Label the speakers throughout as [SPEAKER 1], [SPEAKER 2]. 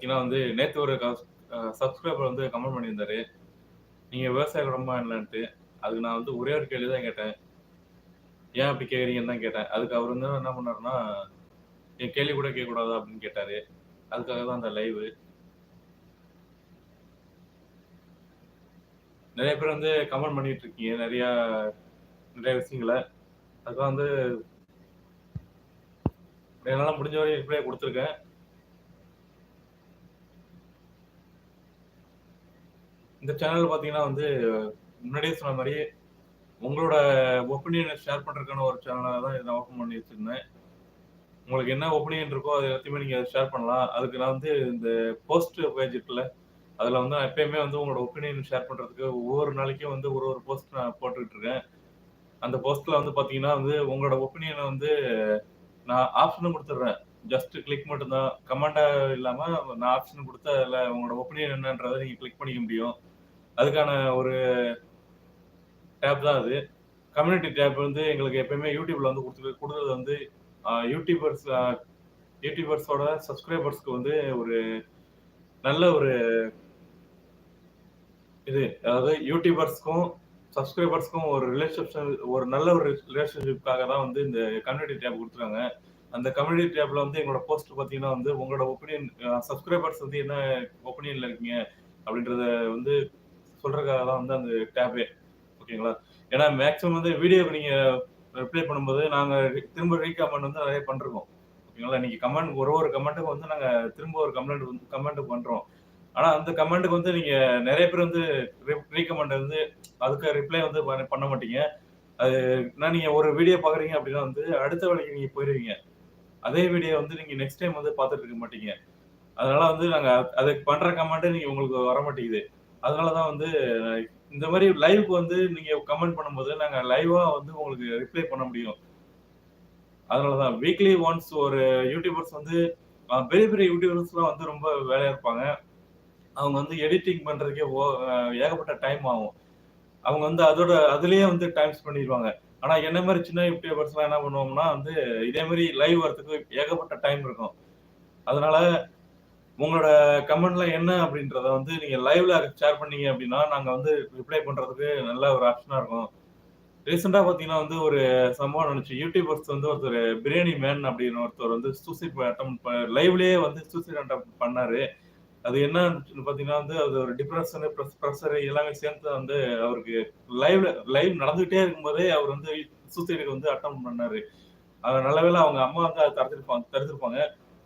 [SPEAKER 1] ஏன்னா வந்து நேத்து ஒரு சப்ஸ்கிரைபர் வந்து கமெண்ட் பண்ணியிருந்தாரு. நீங்க விவசாய குடும்பமா என்னன்ட்டு. அதுக்கு நான் வந்து ஒரே ஒரு கேள்வி தான் கேட்டேன். ஏன் அப்படி கேட்குறீங்கன்னு தான் கேட்டேன். அதுக்கு அவர் வந்து என்ன பண்ணாருன்னா, என் கேள்வி கூட கேட்கக்கூடாது அப்படின்னு கேட்டாரு. அதுக்காக தான் அந்த லைவு. நிறைய பேர் வந்து கமெண்ட் பண்ணிட்டு இருக்கீங்க. நிறைய நிறைய விஷயங்கள. அதுதான் வந்து என்னால முடிஞ்ச வரை ரிப்ளை கொடுத்துருக்கேன் இந்த சேனல் பார்த்தீங்கன்னா வந்து, முன்னாடியே சொன்ன மாதிரி உங்களோட ஒப்பீனியனை ஷேர் பண்ணுறதுக்கான ஒரு சேனலாக தான் இதை நான் ஓப்பன் பண்ணி வச்சுருந்தேன் உங்களுக்கு என்ன ஒப்பீனியன் இருக்கோ, அது எல்லாத்தையுமே நீங்கள் ஷேர் பண்ணலாம். அதுக்கு நான் வந்து இந்த போஸ்ட் பேஜ் இருக்குல்ல, அதில் வந்து நான் எப்பயுமே வந்து உங்களோட ஒப்பீனியன் ஷேர் பண்ணுறதுக்கு ஒவ்வொரு நாளைக்கும் வந்து ஒரு ஒரு போஸ்ட் நான் போட்டுக்கிட்டு இருக்கேன். அந்த போஸ்ட்டில் வந்து பார்த்தீங்கன்னா வந்து, உங்களோட ஒப்பீனியனை வந்து நான் ஆப்ஷனும் கொடுத்துட்றேன் ஜஸ்ட் கிளிக் மட்டும்தான் கமெண்டாக இல்லாமல் நான் ஆப்ஷன் கொடுத்து அதில் உங்களோட ஒப்பீனியன் என்னன்றதை நீங்கள் கிளிக் பண்ணிக்க முடியும். அதுக்கான ஒரு டேப் தான் அது. கம்யூனிட்டி டேப் வந்து எங்களுக்கு எப்பயுமே யூடியூப்ல வந்து கொடுத்து கொடுக்குறது வந்து யூடியூபர்ஸ் யூடியூபர்ஸோட சப்ஸ்கிரைபர்ஸ்க்கு வந்து ஒரு நல்ல ஒரு இது. அதாவது யூடியூபர்ஸ்க்கும், சப்ஸ்கிரைபர்ஸ்க்கும் ஒரு ரிலேஷன்ஷிப் ஒரு நல்ல ஒரு ரிலேஷன்ஷிப்காக தான் வந்து இந்த கம்யூனிட்டி டேப் கொடுத்துருக்காங்க அந்த கம்யூனிட்டி டேப்ல வந்து எங்களோட போஸ்ட் பார்த்தீங்கன்னா வந்து, உங்களோட ஒப்பீனியன் சப்ஸ்கிரைபர்ஸ் வந்து என்ன ஒப்பீனியன்ல இருக்கீங்க அப்படின்றத வந்து சொல்றதுக்காக தான் வந்து அந்த டேப்பே. ஓகேங்களா? ஏன்னா மேக்ஸிமம் வந்து வீடியோ நீங்க ரிப்ளை பண்ணும்போது, நாங்க திரும்ப ரீகமெண்ட் வந்து நிறைய பண்றோம் ஓகேங்களா? நீங்க கமெண்ட் ஒரு ஒரு கமெண்ட்டுக்கும் வந்து நாங்க திரும்ப ஒரு கமெண்ட் வந்து கமெண்ட் பண்றோம். ஆனா அந்த கமெண்ட்டுக்கு வந்து நீங்க நிறைய பேர் வந்து ரீகமெண்ட் வந்து அதுக்கு ரிப்ளை வந்து பண்ண பண்ண மாட்டீங்க. அது என்ன நீங்க ஒரு வீடியோ பார்க்குறீங்க அப்படின்னா வந்து, அடுத்த வேலைக்கு நீங்க போயிருவீங்க. அதே வீடியோ வந்து நீங்க நெக்ஸ்ட் டைம் வந்து பார்த்துட்டு இருக்க மாட்டீங்க. அதனால வந்து நாங்க அதுக்கு பண்ற கமெண்ட் நீங்க உங்களுக்கு வர மாட்டேங்குது. அதனால தான் வந்து இந்த மாதிரி லைவ்க்கு வந்து நீங்க கமெண்ட் பண்ணும்போது, நாங்க லைவ்வா வந்து உங்களுக்கு ரிப்ளை பண்ண முடியும். அதனால தான் வீக்லி ஒன்ஸ் ஒரு யூடியூபர்ஸ் வந்து பெரிய பெரிய யூடியூபர்ஸ்லாம் வந்து ரொம்ப வேலையா இருப்பாங்க. அவங்க வந்து எடிட்டிங் பண்றதுக்கே ஓ ஏகப்பட்ட டைம் ஆகும். அவங்க வந்து அதோட அதிலேயே வந்து டைம் ஸ்பெண்ட் ஆனால் ஆனா என்ன மாதிரி சின்ன யூடியூபர்ஸ்லாம் என்ன பண்ணுவோம்னா வந்து, இதே மாதிரி லைவ் வரதுக்கு ஏகப்பட்ட டைம் இருக்கும். அதனால உங்களோட கமெண்ட்ல என்ன அப்படின்றத வந்து நீங்க லைவ்ல ஷேர் பண்ணீங்க அப்படின்னா, நாங்க வந்து ரிப்ளை பண்றதுக்கு நல்ல ஒரு ஆப்ஷனா இருக்கும். ரீசெண்டா பார்த்தீங்கன்னா வந்து ஒரு சம்பவம் நினைச்சு யூடியூபர்ஸ் வந்து ஒருத்தர் பிரியாணி மேன் அப்படின்னு ஒருத்தர் வந்து சூசைட் அட்டெம்ப்ட் லைவ்லயே வந்து சூசைட் அட்டம் பண்ணாரு. அது என்ன பாத்தீங்கன்னா பார்த்தீங்கன்னா வந்து, அது ஒரு டிப்ரெஷன் ப்ரெஸ் ப்ரெஷர் எல்லாமே சேர்ந்து வந்து அவருக்கு லைவ்ல லைவ் நடந்துகிட்டே இருக்கும்போதே அவர் வந்து சூசைடுக்கு வந்து அட்டம் பண்ணாரு. அது நல்லவேளை அவங்க அம்மா வந்து அதை தடுத்திருப்பாங்க தடுத்திருப்பாங்க.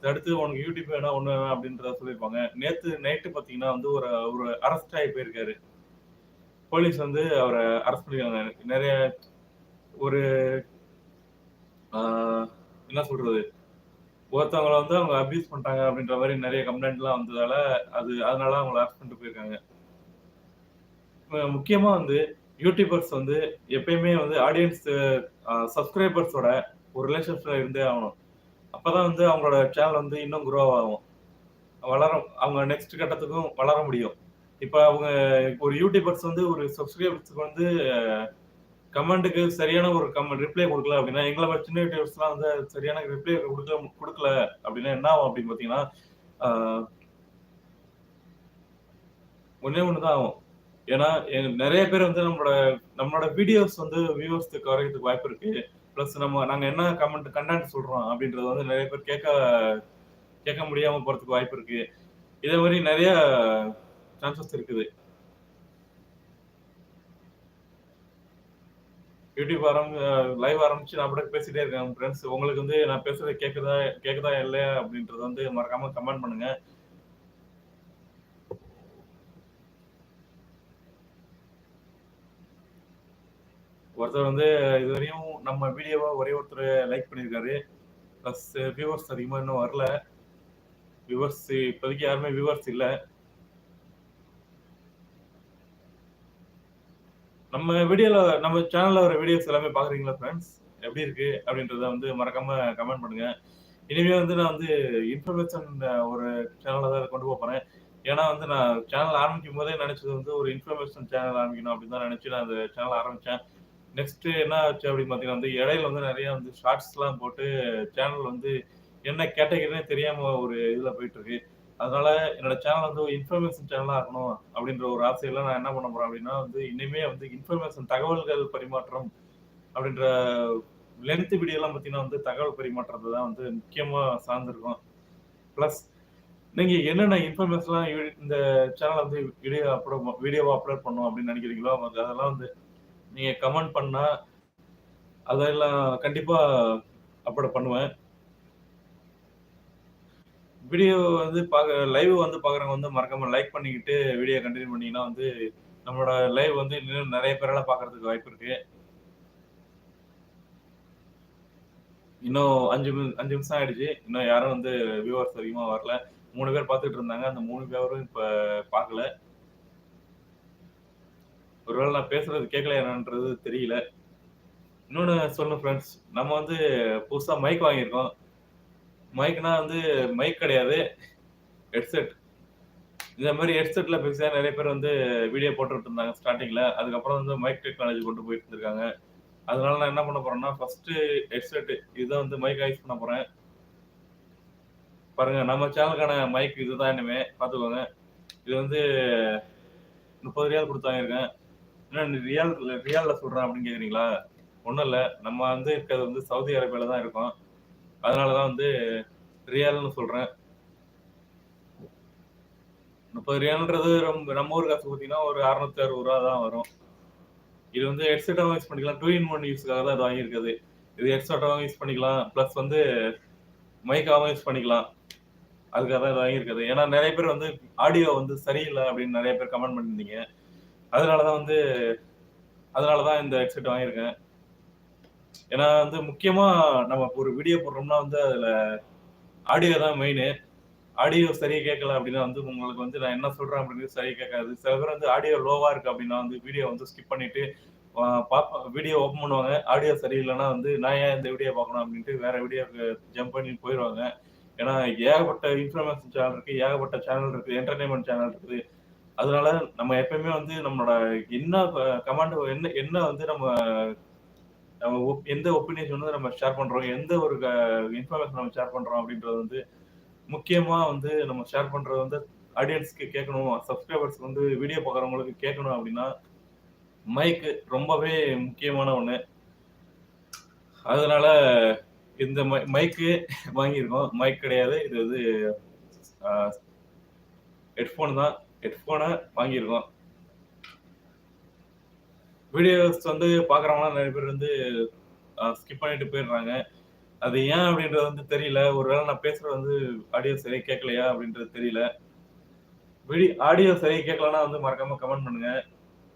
[SPEAKER 1] தடுத்து உனக்கு யூடியூப் வேணா ஒண்ணு வேணாம் அப்படின்றத சொல்லியிருப்பாங்க. நேத்து நைட்டு பார்த்தீங்கன்னா வந்து ஒரு ஒரு அரெஸ்ட் ஆகி போயிருக்காரு. போலீஸ் வந்து அவரை அரெஸ்ட் பண்ணிருக்காங்க. நிறைய ஒரு என்ன சொல்றது? ஒருத்தவங்களை வந்து அவங்க அபியூஸ் பண்ணிட்டாங்க அப்படின்ற மாதிரி நிறைய கம்ப்ளைண்ட்லாம் வந்ததால, அது அதனால அவங்கள அரெஸ்ட் பண்ணிட்டு போயிருக்காங்க. முக்கியமா வந்து யூடியூபர்ஸ் வந்து எப்பயுமே வந்து ஆடியன்ஸ் சப்ஸ்கிரைபர்ஸோட ஒரு ரிலேஷன்ஷிப்ல இருந்தே ஆகணும். அப்பதான் வந்து அவங்களோட சேனல் வந்து இன்னும் குரோ ஆகும். வளரும் அவங்க நெக்ஸ்ட் கட்டத்துக்கும் வளர முடியும். இப்போ அவங்க ஒரு யூடியூபர்ஸ் வந்து ஒரு சப்ஸ்கிரைபர்ஸுக்கு வந்து கமெண்ட்டுக்கு சரியான ஒரு கமெண்ட் ரிப்ளை கொடுக்கல அப்படின்னா, எங்களை மாரி சின்ன யூடியூபர்ஸ்லாம் வந்து சரியான ரிப்ளை குடுக்கல கொடுக்கல அப்படின்னா என்ன ஆகும் அப்படின்னு பார்த்தீங்கன்னா, ஒன்றே ஒன்று தான் ஆகும். ஏன்னா நிறைய பேர் வந்து நம்மளோட நம்மளோட வீடியோஸ் வந்து வியூவர்ஸ்க்கு குறையிறதுக்கு வாய்ப்பு இருக்குது பிளஸ் நம்ம நாங்க என்ன கமெண்ட் கண்டாண்ட் சொல்றோம் அப்படின்றத வந்து நிறைய பேர் கேட்க கேட்க முடியாம போறதுக்கு வாய்ப்பு இருக்கு. இதே மாதிரி நிறைய சான்சஸ் இருக்குது. யூடியூப் ஆரம் லைவ் ஆரம்பிச்சு நான் கூட பேசிட்டே இருக்கேன் ஃப்ரெண்ட்ஸ் உங்களுக்கு வந்து நான் பேசுறது கேட்குதா கேட்குதா இல்லையா அப்படின்றத வந்து மறக்காம கமெண்ட் பண்ணுங்க. ஒருத்தர் வந்து இதுவரையும் நம்ம வீடியோவை ஒரே ஒருத்தர் லைக் பண்ணியிருக்காரு. ப்ளஸ் வியூவர்ஸ் அதிகமாக இன்னும் வரல. வியூவர்ஸ் இப்போதைக்கு யாருமே வியூவர்ஸ் இல்லை நம்ம வீடியோவில் நம்ம சேனலில் வர வீடியோஸ் எல்லாமே பார்க்குறீங்களா ஃப்ரெண்ட்ஸ் எப்படி இருக்கு? அப்படின்றத வந்து மறக்காம கமெண்ட் பண்ணுங்க. இனிமே வந்து நான் வந்து இன்ஃபர்மேஷன் ஒரு சேனலில் தான் கொண்டு போகிறேன் ஏன்னா வந்து நான் சேனல் ஆரம்பிக்கும்போதே நினச்சது வந்து ஒரு இன்ஃபர்மேஷன் சேனல் ஆரம்பிக்கணும் அப்படின்னு தான் நினச்சி நான் அந்த சேனல் ஆரம்பித்தேன் நெக்ஸ்ட் என்ன ஆச்சு அப்படின்னு பார்த்தீங்கன்னா வந்து, இடையில வந்து நிறைய வந்து ஷார்ட்ஸ்லாம் போட்டு சேனல் வந்து என்ன கேட்டகரின்னே தெரியாம ஒரு இதுல போயிட்டு இருக்கு. அதனால என்னோட சேனல் வந்து இன்ஃபர்மேஷன் சேனலா இருக்கணும் அப்படின்ற ஒரு ஆசையில நான் என்ன பண்ண போறேன் அப்படின்னா வந்து இனிமே வந்து இன்ஃபர்மேஷன் தகவல்கள் பரிமாற்றம் அப்படின்ற லென்த் வீடியோலாம் பார்த்தீங்கன்னா வந்து தகவல் பரிமாற்றத்தை தான் வந்து முக்கியமாக சார்ந்திருக்கும். ப்ளஸ் நீங்க என்னென்ன இன்ஃபர்மேஷன்லாம் இந்த சேனலை வந்து வீடியோ அப்லோட் வீடியோவா அப்லோட் பண்ணும் அப்படின்னு நினைக்கிறீங்களோ, அதெல்லாம் வந்து நீங்கள் கமெண்ட் பண்ணால் அதெல்லாம் கண்டிப்பாக அப்படி பண்ணுவேன். வீடியோ வந்து பார்க்க லைவ் வந்து பார்க்குறவங்க வந்து மறக்காமல் லைக் பண்ணிக்கிட்டு வீடியோ கண்டினியூ பண்ணிங்கன்னா வந்து, நம்மளோட லைவ் வந்து இன்னும் நிறைய பேரால் பார்க்கறதுக்கு வாய்ப்பு இருக்குது இன்னும் அஞ்சு அஞ்சு நிமிஷம் ஆயிடுச்சு. இன்னும் யாரும் வந்து வியூவர்ஸ் அதிகமாக வரல. மூணு பேர் பார்த்துட்டு இருந்தாங்க. அந்த மூணு பேரும் இப்போ பார்க்கல. ஒருவேளை நான் பேசுறது கேட்கல என்னன்றது தெரியல. இன்னொன்று சொல்லணும் ஃப்ரெண்ட்ஸ் நம்ம வந்து புதுசாக மைக் வாங்கியிருக்கோம். மைக்னா வந்து மைக் கிடையாது. ஹெட்செட். இந்த மாதிரி ஹெட்செட்டில் பேசினா நிறைய பேர் வந்து வீடியோ போட்டுட்டு இருந்தாங்க ஸ்டார்டிங்கில் அதுக்கப்புறம் வந்து மைக் டெக்னாலஜி கொண்டு போயிட்டு இருந்திருக்காங்க. அதனால நான் என்ன பண்ண போறேன்னா, ஃபர்ஸ்ட்டு ஹெட்செட் இதுதான் வந்து மைக் யூஸ் பண்ண போறேன். பாருங்க நம்ம சேனலுக்கான மைக் இதுதான் இனிமே பார்த்துக்கோங்க. இது வந்து முப்பது ரூபாய் கொடுத்து வாங்கியிருக்கேன். என்ன ரியால் ரியல்ல சொல்றேன் அப்படின்னு கேக்குறீங்களா ஒண்ணும் இல்ல. நம்ம வந்து இருக்கிறது வந்து சவுதி அரேபியால தான் இருக்கோம். அதனாலதான் வந்து ரியல்னு சொல்றேன். முப்பது ரியல்ன்றது ரொம்ப நம்ம ஊர் காசு பார்த்தீங்கன்னா, ஒரு அறநூற்றி அறுபது ரூபா தான் வரும். இது வந்து ஹெட்செட்டாவும் யூஸ் பண்ணிக்கலாம். டூ இன் ஒன் யூஸ்க்காக தான் இது வாங்கியிருக்குது இது ஹெட்செட்டாகவும் யூஸ் பண்ணிக்கலாம். ப்ளஸ் வந்து மைக்காவும் யூஸ் பண்ணிக்கலாம். அதுக்காக தான் இது வாங்கியிருக்குது ஏன்னா நிறைய பேர் வந்து ஆடியோ வந்து சரியில்லை அப்படின்னு நிறைய பேர் கமெண்ட் பண்ணியிருந்தீங்க. அதனால தான் வந்து அதனால தான் இந்த ஹெட்செட் வாங்கியிருக்கேன். ஏன்னா வந்து முக்கியமா நம்ம ஒரு வீடியோ போடுறோம்னா வந்து அதுல ஆடியோ தான் மெயினு. ஆடியோ சரியா கேட்கல அப்படின்னா வந்து உங்களுக்கு வந்து நான் என்ன சொல்றேன் அப்படின்னு சரியா கேட்காது. சில பேர் வந்து ஆடியோ லோவா இருக்கு அப்படின்னா வந்து வீடியோ வந்து ஸ்கிப் பண்ணிட்டு பாப்பா வீடியோ ஓப்பன் பண்ணுவாங்க. ஆடியோ சரியில்லைன்னா வந்து நான் ஏன் இந்த வீடியோ பார்க்கணும் அப்படின்ட்டு வேற வீடியோக்கு ஜம்ப் பண்ணி போயிடுவாங்க ஏன்னா ஏகப்பட்ட இன்ஃபர்மேஷன் சேனல் இருக்கு. ஏகப்பட்ட சேனல் இருக்கு. என்டர்டைன்மெண்ட் சேனல் இருக்குது. அதனால நம்ம எப்பயுமே வந்து நம்மளோட என்ன கமாண்ட் என்ன என்ன வந்து நம்ம நம்ம ஒப் எந்த ஒப்பீனியன் வந்து நம்ம ஷேர் பண்றோம், எந்த ஒரு க இன்ஃபர்மேஷன் நம்ம ஷேர் பண்றோம் அப்படின்றது வந்து முக்கியமா வந்து நம்ம ஷேர் பண்றது வந்து ஆடியன்ஸ்க்கு கேட்கணும். சப்ஸ்கிரைபர்ஸ்க்கு வந்து வீடியோ பார்க்குறவங்களுக்கு கேட்கணும் அப்படின்னா, மைக்கு ரொம்பவே முக்கியமான ஒண்ணு. அதனால இந்த மை மைக்கு வாங்கியிருக்கோம். மைக் கிடையாது. இது வந்து ஹெட்ஃபோன் தான். ஹெட்ஃபோனை வாங்கியிருக்கோம். வீடியோஸ் வந்து பார்க்குறவங்களாம் நிறைய பேர் வந்து ஸ்கிப் பண்ணிட்டு போயிடுறாங்க. அது ஏன் அப்படின்றது வந்து தெரியல. ஒருவேளை நான் பேசுறது வந்து ஆடியோ சரியாக கேட்கலையா அப்படின்றது தெரியல. வீடி ஆடியோ சரியாக கேட்கலன்னா வந்து மறக்காம கமெண்ட் பண்ணுங்க.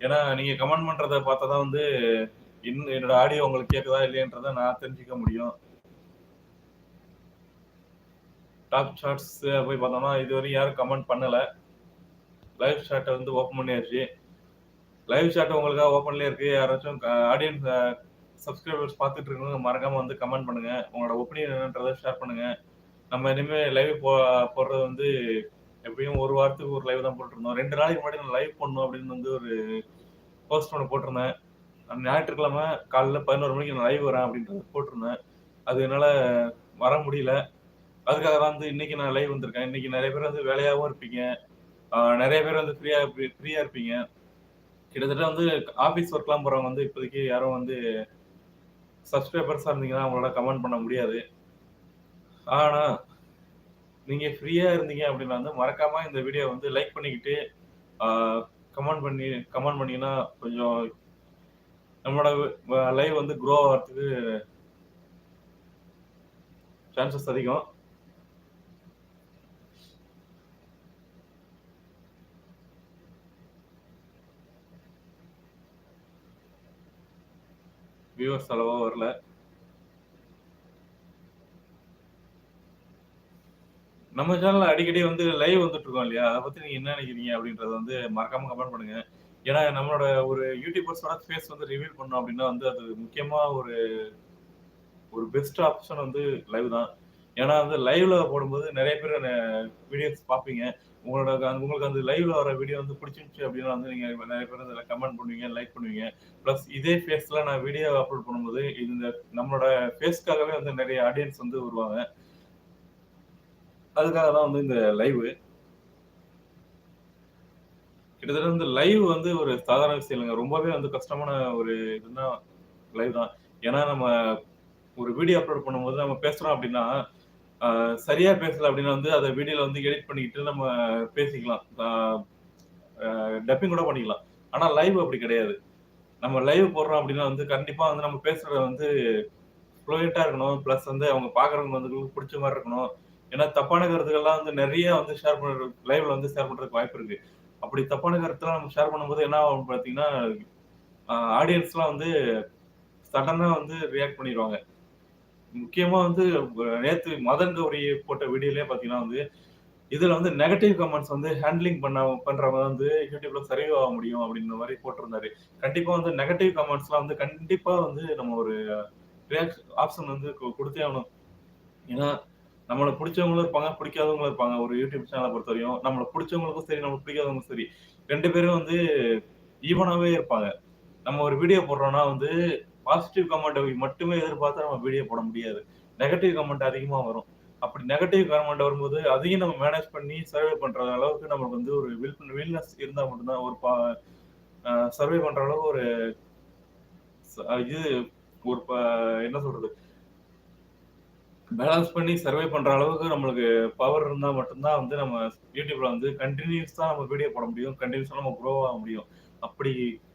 [SPEAKER 1] ஏன்னா நீங்க கமெண்ட் பண்றத பார்த்தா தான் வந்து இன்னும் என்னோட ஆடியோ உங்களுக்கு கேட்குதா இல்லையான்றத நான் தெரிஞ்சுக்க முடியும். டாப் சார்ட்ஸ் போய் பார்த்தோம்னா, இதுவரையும் யாரும் கமெண்ட் பண்ணலை லைவ் சாட்ட வந்து ஓப்பன் பண்ணியாச்சு. லைவ் சாட் உங்களுக்காக ஓப்பன்லேயே இருக்கு. யாராச்சும் ஆடியன்ஸ் சப்ஸ்கிரைபர்ஸ் பார்த்துட்டு இருக்கவங்க மறக்காம வந்து கமெண்ட் பண்ணுங்க. உங்களோட ஒப்பீனியன் என்னன்றத ஷேர் பண்ணுங்க. நம்ம இனிமே லைவ் போ போடுறது வந்து எப்படியும் ஒரு வாரத்துக்கு ஒரு லைவ் தான் போட்டுருந்தோம். ரெண்டு நாளைக்கு முன்னாடி நான் லைவ் பண்ணணும் அப்படின்னு வந்து ஒரு போஸ்ட் ஒண்ணு போட்டிருந்தேன். ஞாயிற்றுக்கிழமை காலைல பதினோரு மணிக்கு நான் லைவ் வரேன் அப்படின்றத போட்டிருந்தேன். அது என்னால் வர முடியல. அதுக்காக தான் வந்து இன்னைக்கு நான் லைவ் வந்திருக்கேன். இன்னைக்கு நிறைய பேர் வந்து வேலையாகவும் இருப்பீங்க. நிறைய பேர் வந்து ஃப்ரீயா ஃப்ரீயா இருப்பீங்க. கிட்டத்தட்ட வந்து ஆஃபீஸ் ஒர்க்லாம் போறவங்க வந்து இப்போதைக்கு யாரும் வந்து சப்ஸ்கிரைபர்ஸா இருந்தீங்கன்னா, அவங்களால கமெண்ட் பண்ண முடியாது. ஆனா, நீங்க ஃப்ரீயா இருந்தீங்க அப்படின்னா வந்து மறக்காம இந்த வீடியோ வந்து லைக் பண்ணிக்கிட்டு, கமெண்ட் பண்ணி கமெண்ட் பண்ணீங்கன்னா கொஞ்சம் நம்மளோட லைவ் வந்து க்ரோ ஆகிறதுக்கு சான்சஸ் அதிகம். வியூவர்ஸ் அவ்வளவா வரல. நம்ம சேனல்ல அடிக்கடி வந்து லைவ் வந்துட்டு இருக்கோம் இல்லையா? அதை பத்தி நீங்க என்ன நினைக்கிறீங்க அப்படின்றத வந்து மறக்காம கமெண்ட் பண்ணுங்க. ஏன்னா நம்மளோட ஒரு யூடியூபர்ஸோட ஃபேஸ் வந்து ரிவீல் பண்ணோம் அப்படின்னா வந்து அது முக்கியமா ஒரு ஒரு பெஸ்ட் ஆப்ஷன் வந்து லைவ் தான். ஏன்னா வந்து லைவ்ல போடும்போது நிறைய பேர் வீடியோஸ் பார்ப்பீங்க. உங்களோட உங்களுக்கு அந்த லைவ்ல வர வீடியோ வந்து பிடிச்சிருந்துச்சு அப்படின்னா வந்து நீங்க நிறைய பேர் அதில் கமெண்ட் பண்ணுவீங்க, லைக் பண்ணுவீங்க. பிளஸ் இதே ஃபேஸ்ல நான் வீடியோ அப்லோட் பண்ணும்போது இந்த நம்மளோட ஃபேஸ்க்காகவே வந்து நிறைய ஆடியன்ஸ் வந்து வருவாங்க. அதுக்காக தான் வந்து இந்த லைவ் கிட்டத்தட்ட வந்து லைவ் வந்து ஒரு சாதாரண விஷயம் இல்லைங்க. ரொம்பவே வந்து கஷ்டமான ஒரு இதுன்னா லைவ் தான். ஏன்னா நம்ம ஒரு வீடியோ அப்லோட் பண்ணும்போது நம்ம பேசுறோம் அப்படின்னா, சரியா பேசல அப்படின்னா வந்து அதை வீடியோல வந்து எடிட் பண்ணிக்கிட்டு நம்ம பேசிக்கலாம். டப்பிங் கூட பண்ணிக்கலாம். ஆனா லைவ் அப்படி கிடையாது. நம்ம லைவ் போடுறோம் அப்படின்னா வந்து கண்டிப்பா வந்து நம்ம பேசுறது வந்து ஃப்ளூயன்ட்டா இருக்கணும். பிளஸ் வந்து அவங்க பார்க்குறவங்க வந்து பிடிச்ச மாதிரி இருக்கணும். ஏன்னா தப்பான கருத்துக்கள்லாம் வந்து நிறைய வந்து ஷேர் பண்ற லைவ்ல வந்து ஷேர் பண்றதுக்கு வாய்ப்பு இருக்கு. அப்படி தப்பான கருத்துலாம் நம்ம ஷேர் பண்ணும்போது என்ன ஆகும் பார்த்தீங்கன்னா, ஆடியன்ஸ்லாம் வந்து சடனாக வந்து ரியாக்ட் பண்ணிடுவாங்க முக்கியமா வந்து நேத்து மதன் கௌரி போட்ட வீடியோலயே பார்த்தீங்கன்னா வந்து, இதுல வந்து நெகட்டிவ் கமெண்ட்ஸ் வந்து ஹேண்ட்லிங் பண்ண பண்றவங்க வந்து யூடியூப்ல சர்வைவ் ஆக முடியும் அப்படின்ற மாதிரி போட்டிருந்தாரு. கண்டிப்பா வந்து நெகட்டிவ் கமெண்ட்ஸ்லாம் வந்து கண்டிப்பா வந்து நம்ம ஒரு ஆப்ஷன் வந்து கொடுத்தே ஆகணும். ஏன்னா, நம்மள பிடிச்சவங்களும் இருப்பாங்க, பிடிக்காதவங்களும் இருப்பாங்க. ஒரு யூடியூப் சேனலை பொறுத்த வரையும் நம்மள பிடிச்சவங்களுக்கும் சரி, நம்மளுக்கு பிடிக்காதவங்களுக்கும் சரி. ரெண்டு பேரும் வந்து ஈவனாவே இருப்பாங்க. நம்ம ஒரு வீடியோ போடுறோம்னா வந்து பாசிட்டிவ் கமெண்ட்டை மட்டுமே எதிர்பார்த்தா நம்ம வீடியோ போட முடியாது. நெகட்டிவ் கமெண்ட் அதிகமா வரும். அப்படி நெகட்டிவ் கமெண்ட் வரும்போது, அதையும் நம்ம மேனேஜ் பண்ணி சர்வே பண்ற அளவுக்கு நமக்கு வந்து ஒரு வில் வில்னஸ் இருந்தா மட்டும்தான் ஒரு பா சர்வே பண்ற அளவுக்கு ஒரு இது ஒரு ப என்ன சொல்றது? பேலன்ஸ் பண்ணி சர்வே பண்ற அளவுக்கு நம்மளுக்கு பவர் இருந்தா மட்டும் தான் வந்து நம்ம யூடியூப்ல வந்து கண்டினியூஸ் தான் நம்ம வீடியோ போட முடியும். கன்டினியூஸா நம்ம குரோ ஆக முடியும். அப்படி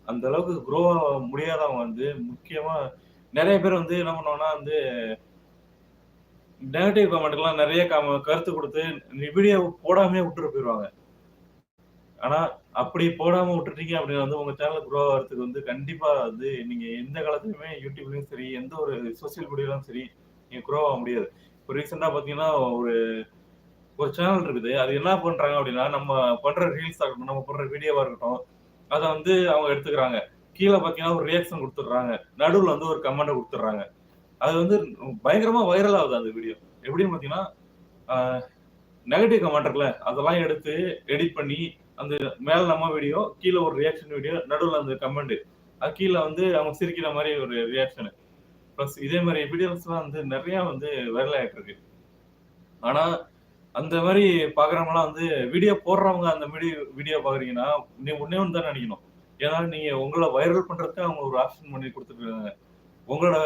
[SPEAKER 1] அந்த அளவுக்கு குரோ முடியாதவங்க வந்து முக்கியமா நிறைய பேர் வந்து என்ன பண்ணுவாங்கன்னா வந்து நெகட்டிவ் கமெண்ட்லாம் நிறைய கருத்து குடுத்து வீடியோ போடாமே விட்டுட்டு போயிடுவாங்க ஆனா, அப்படி போடாம விட்டுட்டீங்க அப்படின்னா வந்து உங்க சேனல் குரோ ஆகிறதுக்கு வந்து கண்டிப்பா வந்து நீங்க எந்த காலத்துலயுமே யூடியூப்லயும் சரி, எந்த ஒரு சோசியல் மீடியாலயும் சரி, நீங்க குரோ ஆக முடியாது. இப்போ ரீசெண்டா பாத்தீங்கன்னா ஒரு ஒரு சேனல் இருக்குது. அது என்ன பண்றாங்க அப்படின்னா, நம்ம பண்ற ரீல்ஸ் ஆகட்டும் நம்ம பண்ற வீடியோவா இருக்கட்டும், அதை வந்து அவங்க எடுத்துக்கிறாங்க. கீழே பார்த்தீங்கன்னா, ஒரு ரியாக்ஷன் கொடுத்துட்றாங்க நடுவில் வந்து ஒரு கமெண்டை கொடுத்துட்றாங்க அது வந்து பயங்கரமாக வைரல் ஆகுது அந்த வீடியோ. எப்படின்னு பார்த்தீங்கன்னா, நெகட்டிவ் கமெண்ட் இருக்குல்ல, அதெல்லாம் எடுத்து எடிட் பண்ணி, அந்த மேல நம்ம வீடியோ, கீழே ஒரு ரியாக்ஷன் வீடியோ, நடுவில் அந்த கமெண்ட். அது கீழே வந்து அவங்க சிரிக்கிற மாதிரி ஒரு ரியாக்ஷனு ப்ளஸ் இதே மாதிரி வீடியோஸ்லாம் வந்து நிறையா வந்து வைரல் ஆகிட்டு இருக்கு. ஆனால் அந்த மாதிரி பார்க்குறவங்கலாம் வந்து வீடியோ போடுறவங்க அந்த வீடியோ வீடியோ பார்க்குறீங்கன்னா, நீ ஒன்னே ஒன்று தான் நினைக்கணும் ஏன்னா, நீங்க உங்களை வைரல் பண்றதுக்கு அவங்க ஒரு ஆப்ஷன் பண்ணி கொடுத்துருக்காங்க உங்களோட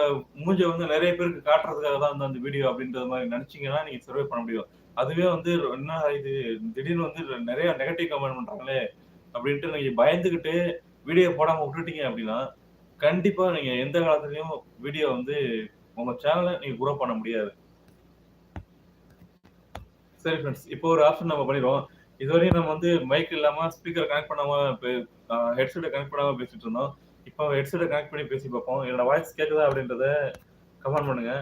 [SPEAKER 1] மூஞ்ச வந்து நிறைய பேருக்கு காட்டுறதுக்காக தான் வந்து அந்த வீடியோ அப்படின்றது மாதிரி நினைச்சீங்கன்னா நீங்க சர்வே பண்ண முடியும். அதுவே வந்து என்ன இது திடீர்னு வந்து நிறைய நெகட்டிவ் கமெண்ட் பண்றாங்களே அப்படின்ட்டு நீங்க பயந்துகிட்டு வீடியோ போடாம விட்டுட்டீங்க அப்படின்னா, கண்டிப்பா நீங்க எந்த காலத்துலயும் வீடியோ வந்து உங்க சேனலை நீங்க குரோ பண்ண முடியாது. சரி ஃப்ரெண்ட்ஸ் இப்போ ஒரு ஆப்ஷன் நம்ம பண்ணிருவோம். இதுவரையும் நம்ம வந்து மைக் இல்லாம ஸ்பீக்கர் கனெக்ட் பண்ணாம ஹெட்செட்டை கனெக்ட் பண்ணாம பேசிட்டு இருந்தோம். இப்போ ஹெட்செட்டை கனெக்ட் பண்ணி பேசி பார்ப்போம். என்னோட வாய்ஸ் கேட்குதா அப்படின்றத கமெண்ட் பண்ணுங்க.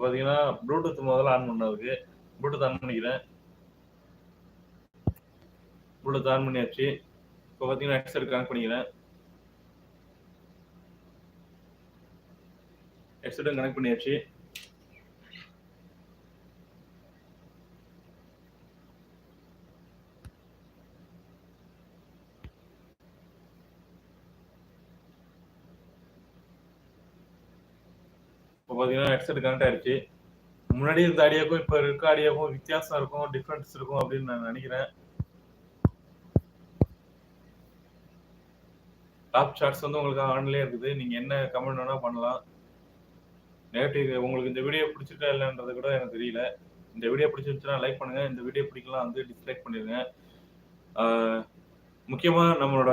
[SPEAKER 1] பார்த்தீங்கன்னா, ப்ளூடூத் முதல்ல ஆன் பண்ணதுக்கு. ப்ளூடூத் ஆன் பண்ணிக்கிறேன். ப்ளூடூத் ஆன் பண்ணியாச்சு. இப்போ பார்த்தீங்கன்னா, ஹெட்செட் கனெக்ட் பண்ணிக்கிறேன். ஹெட்செட்டும் கனெக்ட் பண்ணியாச்சு. இப்போ பார்த்தீங்கன்னா, ஹெட்செட் கனெக்ட் ஆயிடுச்சு முன்னாடி இருந்த ஆடியோக்கும், இப்ப இருக்க ஆடியோக்கும் வித்தியாசம் இருக்கும், டிஃபரன்ஸ் இருக்கும் அப்படின்னு நான் நினைக்கிறேன் டாப் சார்ட்ஸ் வந்து உங்களுக்கு ஆன்லேயே இருக்குது. நீங்க என்ன கமெண்ட் வேணா பண்ணலாம். நெகட்டிவ் உங்களுக்கு இந்த வீடியோ பிடிச்சிருக்கா இல்லைன்றது கூட எனக்கு தெரியல. இந்த வீடியோ பிடிச்சிருந்துச்சுன்னா லைக் பண்ணுங்க. இந்த வீடியோ பிடிக்கலாம் வந்து டிஸ்லைக் பண்ணிருங்க. முக்கியமாக முக்கியமா நம்மளோட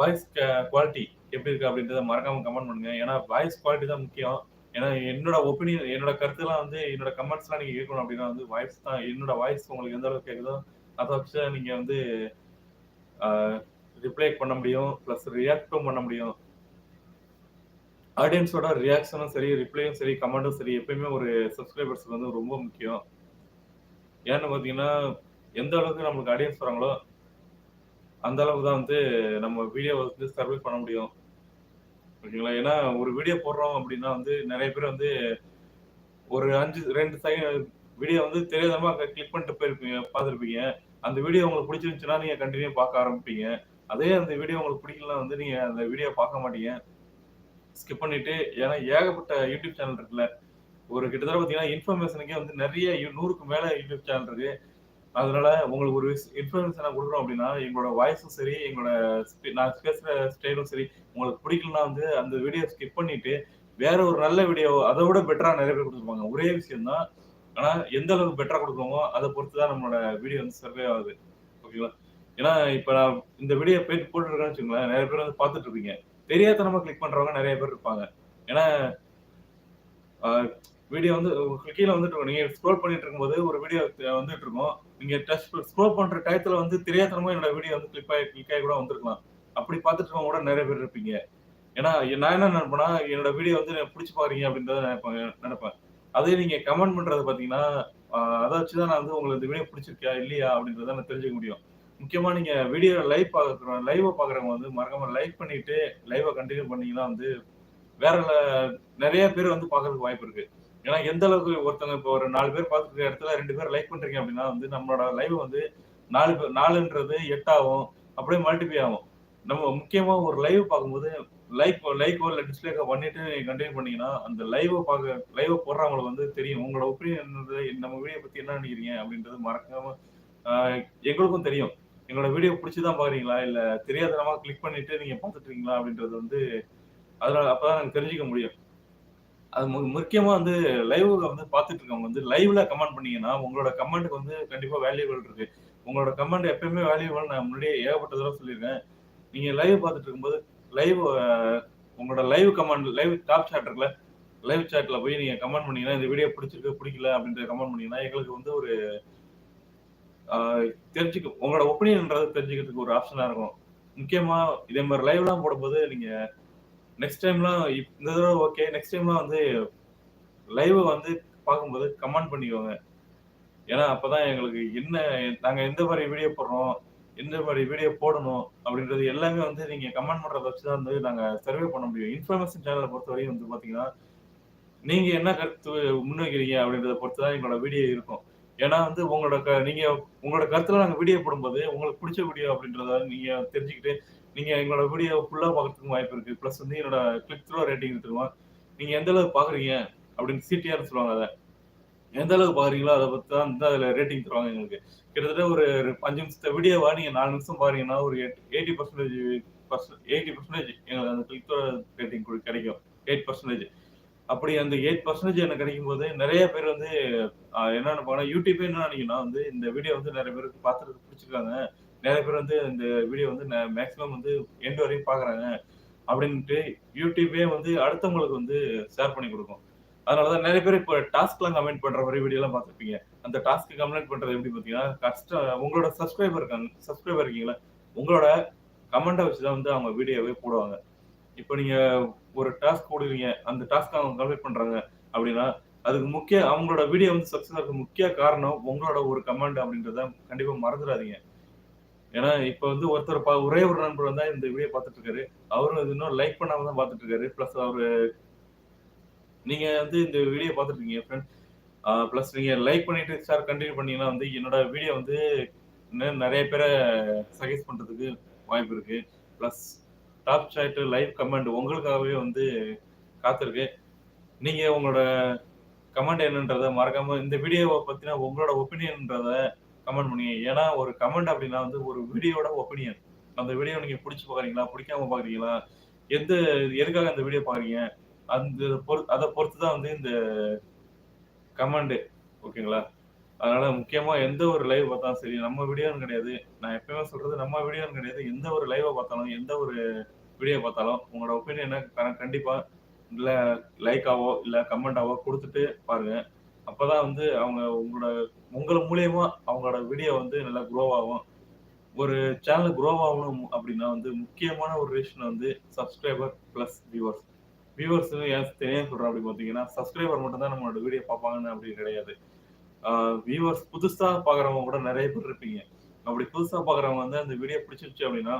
[SPEAKER 1] வாய்ஸ் குவாலிட்டி எப்படி இருக்கு அப்படின்றத மறக்காம கமெண்ட் பண்ணுங்க. ஏன்னா வாய்ஸ் குவாலிட்டி தான் முக்கியம். ஏன்னா என்னோட ஒப்பீனியன் என்னோட கருத்துலாம் வந்து என்னோட கமெண்ட்ஸ்லாம் நீங்க கேட்கணும் அப்படின்னா வந்து வாய்ஸ் தான் என்னோட வாய்ஸ் உங்களுக்கு எந்த அளவுக்கு கேட்குதோ, அதை வச்சு நீங்க வந்து ரிப்ளை பண்ண முடியும். பிளஸ் ரியாக்ட்டும் பண்ண முடியும். ஆடியன்ஸோட ரியாக்ஷனும் சரி, ரிப்ளையும் சரி, கமெண்ட்டும் சரி எப்பயுமே ஒரு சப்ஸ்கிரைபர்ஸுக்கு வந்து ரொம்ப முக்கியம். ஏன்னு பார்த்தீங்கன்னா, எந்த அளவுக்கு நம்மளுக்கு ஆடியன்ஸ் வராங்களோ, அந்த அளவுக்கு தான் வந்து நம்ம வீடியோ வந்து சர்வே பண்ண முடியும். ஓகேங்களா? ஏன்னா ஒரு வீடியோ போடுறோம் அப்படின்னா வந்து நிறைய பேர் வந்து ஒரு 5 2 செகண்ட் வீடியோ வந்து தெரியாதனமா கிளிக் பண்ணிட்டு போயிருப்பீங்க பார்த்துருப்பீங்க. அந்த வீடியோ உங்களுக்கு பிடிச்சிருந்துச்சுன்னா, நீங்க கண்டினியூ பார்க்க ஆரம்பிப்பீங்க. அதே அந்த வீடியோ உங்களுக்கு பிடிக்கலனா வந்து நீங்க அந்த வீடியோ பார்க்க மாட்டீங்க. ஸ்கிப் பண்ணிட்டு ஏன்னா ஏகப்பட்ட யூடியூப் சேனல் இருக்குல்ல. ஒரு கிட்டத்தட்ட பார்த்தீங்கன்னா, இன்ஃபர்மேஷனுக்கே வந்து நிறைய நூறுக்கு மேலே யூடியூப் சேனல் இருக்கு. அதனால உங்களுக்கு ஒரு இன்ஃபுளுன்ஸ் நான் கொடுக்குறோம் அப்படின்னா, எங்களோட வாய்ஸும் சரி, எங்களோட நான் பேசுகிற ஸ்டைலும் சரி, உங்களுக்கு பிடிக்கலன்னா வந்து அந்த வீடியோ ஸ்கிப் பண்ணிட்டு, வேற ஒரு நல்ல வீடியோ அதை விட பெட்டராக நிறைய பேர் கொடுத்துருப்பாங்க ஒரே விஷயம் தான். ஆனால் எந்த அளவுக்கு பெட்டராக கொடுக்குறோமோ அதை பொறுத்து தான் நம்மளோட வீடியோ வந்து சர்வே ஆகுது. ஓகேங்களா? ஏன்னா, இப்போ நான் இந்த வீடியோ போயிட்டு போட்டுருக்கேன்னு வச்சுக்கோங்களேன், நிறைய பேர் வந்து பார்த்துட்டு இருப்பீங்க. தெரியாத்தனமா கிளிக் பண்ணுறவங்க நிறைய பேர் இருப்பாங்க. ஏன்னா, வீடியோ வந்து கீழே வந்துட்டு இருக்கும். நீங்க ஸ்க்ரோல் பண்ணிட்டு இருக்கும்போது ஒரு வீடியோ வந்துட்டு இருக்கும். நீங்க டச் ஸ்க்ரோல் பண்ற டயத்துல வந்து தெரியாத்தனமா என்னோட வீடியோ வந்து கிளிக் ஆகி கிளிக் ஆகி கூட வந்திருக்கலாம். அப்படி பார்த்துட்டு இருக்கவங்க கூட நிறைய பேர் இருப்பீங்க. ஏன்னா, நான் என்ன நினைப்பேன்னா என்னோட வீடியோ வந்து பிடிச்சி பாக்குறீங்க அப்படின்றத நினைப்பேன் நினைப்பேன் அதே நீங்க கமெண்ட் பண்றது பார்த்தீங்கன்னா, அதை வச்சு தான் நான் வந்து உங்களுக்கு இந்த வீடியோ பிடிச்சிருக்கியா இல்லையா? அப்படின்றத நான் தெரிஞ்சுக்க முடியும். முக்கியமா நீங்க வீடியோ லைவ் பார்க்குற லைவை பார்க்குறவங்க வந்து மறக்காம லைக் பண்ணிட்டு, லைவை கண்டினியூ பண்ணீங்கன்னா வந்து, வேற நிறைய பேர் வந்து பார்க்கறதுக்கு வாய்ப்பு இருக்கு. ஏன்னா, எந்த அளவுக்கு ஒருத்தவங்க இப்போ ஒரு நாலு பேர் பார்த்துருக்க இடத்துல ரெண்டு பேர் லைக் பண்றீங்க அப்படின்னா வந்து, நம்மளோட லைவ் வந்து நாலு பேர் நாலுன்றது எட்டாகும் அப்படியே மல்டிப்ளை ஆகும். நம்ம முக்கியமா ஒரு லைவ் பார்க்கும்போது, லைக் லைக்கோ இல்லை டிஸ்லைக்கோ பண்ணிட்டு நீங்க கன்டின்யூ பண்ணீங்கன்னா, அந்த லைவை பார்க்க லைவை போடுறவங்களுக்கு வந்து தெரியும். உங்களோட ஒப்பீனியன் நம்ம வீடியோ பத்தி என்ன நினைக்கிறீங்க அப்படின்றது மறக்காம எங்களுக்கும் தெரியும். எங்களோட வீடியோ பிடிச்சி தான் பார்க்குறீங்களா? இல்ல தெரியாத்தனமா கிளிக் பண்ணிட்டு நீங்க பார்த்துட்டு இருக்கீங்களா? அப்படின்றது வந்து அதனால அப்பதான் நாங்க தெரிஞ்சுக்க முடியும். அது மு முக்கியமா வந்து லைவ் வந்து பார்த்துட்டு இருக்கவங்க வந்து லைவ்ல கமெண்ட் பண்ணீங்கன்னா, உங்களோட கமெண்ட்க்கு வந்து கண்டிப்பா வேல்யூபிள் இருக்கு. உங்களோட கமெண்ட் எப்பயுமே வேல்யூபிள் நான் முன்னாடியே ஏகப்பட்ட தடவை சொல்லியிருக்கேன். நீங்க லைவ் பார்த்துட்டு இருக்கும்போது, லைவ் உங்களோட live comment live top chat இருக்குல்ல, லைவ் சாட்ல போய் நீங்க கமெண்ட் பண்ணீங்கன்னா, இந்த வீடியோ பிடிச்சிருக்கு பிடிக்கல அப்படின்ற கமெண்ட் பண்ணீங்கன்னா, எங்களுக்கு வந்து ஒரு தெரிஞ்சுக்க உங்களோட ஒப்பீனியன்ன்றத தெரிஞ்சுக்கிறதுக்கு ஒரு ஆப்ஷனா இருக்கும். முக்கியமா இதே மாதிரி லைவ்லாம் போடும்போது நீங்க நெக்ஸ்ட் டைம்லாம் இந்த தடவை ஓகே. நெக்ஸ்ட் டைம்லாம் வந்து லைவ் வந்து பார்க்கும்போது கமெண்ட் பண்ணிக்கோங்க. ஏன்னா, அப்பதான் எங்களுக்கு என்ன நாங்க எந்த மாதிரி வீடியோ போடுறோம், எந்த மாதிரி வீடியோ போடணும் அப்படின்றது எல்லாமே வந்து நீங்க கமெண்ட் பண்றத வச்சு தான் வந்து நாங்க சர்வே பண்ண முடியும். இன்ஃபர்மேஷன் சேனலை பொறுத்த வரையும் வந்து பார்த்தீங்கன்னா, நீங்க என்ன கருத்து முன்வைக்கிறீங்க அப்படின்றத பொறுத்து தான் எங்களோட வீடியோ இருக்கும். ஏன்னா வந்து உங்களோட க நீங்க உங்களோட கருத்துல நாங்க வீடியோ போடும்போது, உங்களுக்கு பிடிச்ச வீடியோ அப்படின்றத நீங்க தெரிஞ்சுக்கிட்டு, நீங்க எங்களோட வீடியோ ஃபுல்லா பார்க்கறதுக்கு வாய்ப்பு இருக்கு. பிளஸ் வந்து என்னோட கிளிக் த்ரோ ரேட்டிங் எடுத்துருவோம். நீங்க எந்த அளவுக்கு பார்க்குறீங்க அப்படின்னு சிடிஆர் சொல்லுவாங்க அதை எந்த அளவுக்கு பார்க்குறீங்களோ அதை பத்தி தான் வந்து அதுல ரேட்டிங் தருவாங்க எங்களுக்கு. கிட்டத்தட்ட ஒரு அஞ்சு நிமிஷத்த வீடியோவா நீங்க நாலு நிமிஷம் பாருங்கன்னா ஒரு எயிட்டி பர்சன்டேஜ் எயிட்டி பர்சன்டேஜ் எங்களுக்கு அந்த கிளிக் த்ரோ ரேட்டிங் கிடைக்கும். எயிட் பர்சன்டேஜ் அப்படி அந்த எயிட் பர்சன்டேஜ் எனக்கு கிடைக்கும்போது, நிறைய பேர் வந்து என்ன நினைப்பாங்கன்னா யூடியூபே என்ன நினைக்கணும் வந்து, இந்த வீடியோ வந்து நிறைய பேருக்கு பார்த்துட்டு பிடிச்சிருக்காங்க நிறைய பேர் வந்து இந்த வீடியோ வந்து மேக்ஸிமம் வந்து எண்டு வரையும் பார்க்குறாங்க. அப்படின்ட்டு யூடியூபே வந்து அடுத்தவங்களுக்கு வந்து ஷேர் பண்ணி கொடுக்கும் அதனால தான் நிறைய பேர் இப்போ டாஸ்க்லாம் கமெண்ட் பண்ற மாரி வீடியோலாம் பார்த்துருப்பீங்க. அந்த டாஸ்க் கமெண்ட் பண்றது எப்படி பார்த்தீங்கன்னா, கஷ்டம் உங்களோட சப்ஸ்கிரைபர் இருக்காங்க சப்ஸ்கிரைபர் இருக்கீங்களா? உங்களோட கமெண்ட்டை வச்சு தான் வந்து அவங்க வீடியோவே போடுவாங்க. இப்போ நீங்க ஒரு டாஸ்க் போடுவீங்க அந்த டாஸ்க் அவங்க கம்ப்ளீட் பண்றாங்க அப்படின்னா, அதுக்கு முக்கிய அவங்களோட வீடியோ வந்து சக்சஸ் ஆகுறதுக்கு முக்கிய காரணம் உங்களோட ஒரு கமெண்ட் அப்படின்றத கண்டிப்பா மறந்துடாதீங்க ஏன்னா, இப்ப வந்து ஒருத்தர் பா ஒரே ஒரு நண்பர் வந்தா இந்த வீடியோ பார்த்துட்டு இருக்காரு. அவரும் இது இன்னும் லைக் பண்ணாம தான் பார்த்துட்டு இருக்காரு. பிளஸ் அவரு நீங்க வந்து இந்த வீடியோ பார்த்துட்டு இருக்கீங்க ஃபிரெண்ட். ஆ பிளஸ் நீங்க லைக் பண்ணிட்டு சார் கண்டினியூ பண்ணீங்கன்னா வந்து என்னோட வீடியோ வந்து இன்னும் பேரை பேர சஜெஸ்ட் பண்றதுக்கு வாய்ப்பு இருக்கு. Plus top chat live comment உங்களுக்காகவே வந்து காத்திருக்கு. நீங்க உங்களோட கமெண்ட் என்னன்றதை மறக்காம இந்த வீடியோவை பத்தின உங்களோட ஒப்பீனியன்ன்றத கமெண்ட் பண்ணுங்க ஏன்னா, ஒரு கமெண்ட் அப்படின்னா வந்து ஒரு வீடியோவோட ஒப்பீனியன். அந்த வீடியோ நீங்க பிடிச்சி பார்க்குறீங்களா? பிடிக்காம பார்க்குறீங்களா? எந்த எதுக்காக அந்த வீடியோ பார்க்குறீங்க? அந்த அதை பொறுத்து தான் வந்து இந்த கமெண்ட் ஓகேங்களா? அதனால முக்கியமா எந்த ஒரு லைவ் பார்த்தாலும் சரி, நம்ம வீடியோன்னு கிடையாது. நான் எப்பயுமே சொல்றது நம்ம வீடியோன்னு கிடையாது. எந்த ஒரு லைவை பார்த்தாலும், எந்த ஒரு வீடியோ பார்த்தாலும், உங்களோட ஒப்பீனியன க கண்டிப்பா இல்ல லைக்காவோ, இல்ல கமெண்டாவோ கொடுத்துட்டு பாருங்க. அப்பதான் வந்து அவங்க உங்களோட உங்களை மூலியமா அவங்களோட வீடியோ வந்து நல்லா குரோ ஆகும். ஒரு சேனல் குரோ ஆகணும் அப்படின்னா வந்து முக்கியமான ஒரு ரீசன் வந்து சப்ஸ்கிரைபர் பிளஸ் வியூவர்ஸ். வியூவர்ஸ் ஏன் தனியா சொல்றேன் அப்படி பார்த்தீங்கன்னா, சப்ஸ்கிரைபர் மட்டும் தான் நம்மளோட வீடியோ பார்ப்பாங்கன்னு அப்படி கிடையாது. வியூவர்ஸ் புதுசா பார்க்குறவங்க கூட நிறைய பேர் இருப்பீங்க. அப்படி புதுசா பார்க்குறவங்க வந்து அந்த வீடியோ பிடிச்சிருச்சு அப்படின்னா,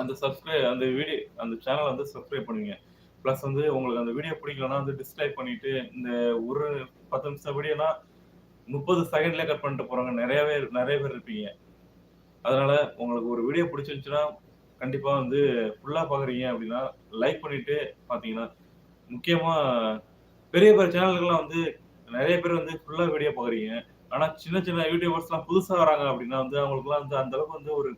[SPEAKER 1] அந்த சப்ஸ்கிரை அந்த வீடியோ அந்த சேனலை வந்து சப்ஸ்கிரைப் பண்ணுவீங்க. பிளஸ் வந்து உங்களுக்கு அந்த வீடியோ பிடிக்கலன்னா வந்து டிஸ்கிரைப் பண்ணிட்டு, இந்த ஒரு 10 நிமிஷம் வீடியோனா 30 செகண்ட்லயே கட் பண்ணிட்டு போறவங்க நெறையவே நிறைய பேர் இருப்பீங்க. அதனால உங்களுக்கு ஒரு வீடியோ பிடிச்சிருந்துச்சுன்னா, கண்டிப்பா வந்து ஃபுல்லா பார்க்குறீங்க அப்படின்னா, லைக் பண்ணிட்டு பார்த்தீங்கன்னா, முக்கியமா பெரிய பெரிய சேனல்கள்லாம் வந்து நிறைய பேர் வந்து ஃபுல்லா வீடியோ பார்க்குறீங்க. ஆனா சின்ன சின்ன யூடியூபர்ஸ்லாம் புதுசா வராங்க அப்படின்னா வந்து அவங்களுக்குலாம் வந்து அந்த அளவுக்கு வந்து ஒரு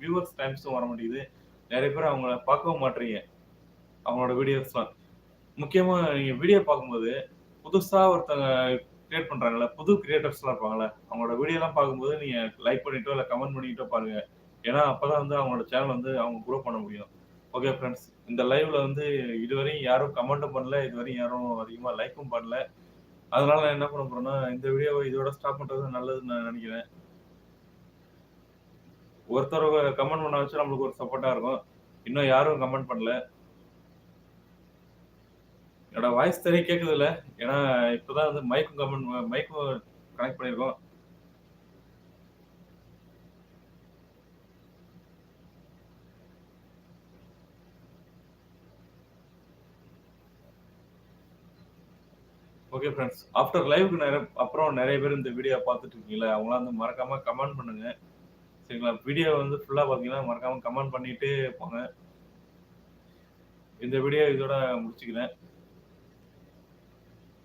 [SPEAKER 1] வியூவர்ஸ் டைம்ஸும் வர மாட்டேங்குது நிறைய பேர் அவங்கள பார்க்கவும் மாட்றீங்க அவங்களோட வீடியோஸ்லாம் முக்கியமா நீங்க வீடியோ பார்க்கும்போது புதுசா ஒருத்தங்க கிரியேட் பண்றாங்கல்ல புது கிரியேட்டர்ஸ்லாம் இருப்பாங்கல்ல அவங்களோட வீடியோலாம் பார்க்கும்போது நீங்க லைக் பண்ணிட்டோ இல்லை கமெண்ட் பண்ணிட்டோ பாருங்க. ஏன்னா அப்பதான் வந்து அவங்களோட சேனல் வந்து அவங்க க்ரோ பண்ண முடியும். ஓகே ஃப்ரெண்ட்ஸ் இந்த லைவ்ல வந்து இதுவரையும் யாரும் கமெண்ட்டும் பண்ணல இதுவரையும் யாரும் அதிகமாக லைக்கும் பண்ணல. அதனால நான் என்ன பண்ண போறேன்னா இந்த வீடியோவை இதோட ஸ்டாப் பண்றது நல்லதுன்னு நான் நினைக்கிறேன். ஒருத்தர் கமெண்ட் பண்ண வச்சு நம்மளுக்கு ஒரு சப்போர்ட்டா இருக்கும். இன்னும் யாரும் கமெண்ட் பண்ணல. என்னோட வாய்ஸ் தெரிய கேட்குது இல்லை ஏன்னா இப்போதான் வந்து மைக்கும் கமெண்ட் மைக்கும் கனெக்ட் பண்ணியிருக்கோம் ஓகே ஃப்ரெண்ட்ஸ் ஆஃப்டர் லைவுக்கு நிறைய அப்புறம் நிறைய பேர் இந்த வீடியோ பார்த்துட்டு இருக்கீங்களா அவங்களாம் வந்து மறக்காம கமெண்ட் பண்ணுங்க. சரிங்களா? வீடியோ வந்து ஃபுல்லாக பார்த்தீங்கன்னா மறக்காம கமெண்ட் பண்ணிட்டு போங்க. இந்த வீடியோ இதோட முடிச்சுக்கிறேன்.